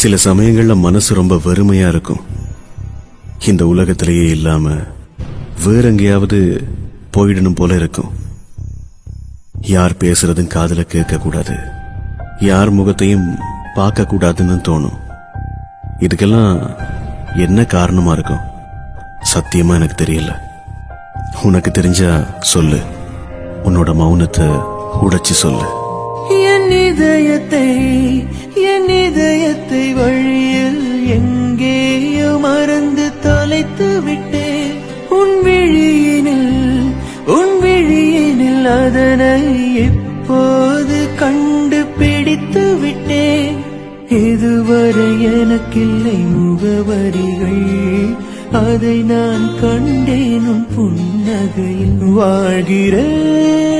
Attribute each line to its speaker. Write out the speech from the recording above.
Speaker 1: சில சமயங்கள்ல மனசு ரொம்ப வெறுமையா இருக்கும். இந்த உலகத்திலேயே இல்லாம வேற எங்கேயாவது போயிடணும் போல இருக்கும். யார் பேசுறதும் காதல கேட்க கூடாது யார் முகத்தையும் பார்க்க கூடாதுன்னு தோணும். இதுக்கெல்லாம் என்ன காரணமா இருக்கும்? சத்தியமா எனக்கு தெரியல. உனக்கு தெரிஞ்சா சொல்லு. உன்னோட மௌனத்தை உடைச்சு சொல்லு.
Speaker 2: என் இதயத்தை என் இதயத்தை அதனை இப்போது கண்டு பிடித்து விட்டேன். இதுவரை எனக்கில்லை முகவரிகள். அதை நான் கண்டேனும் புன்னகையில் வாழ்கிறேன்.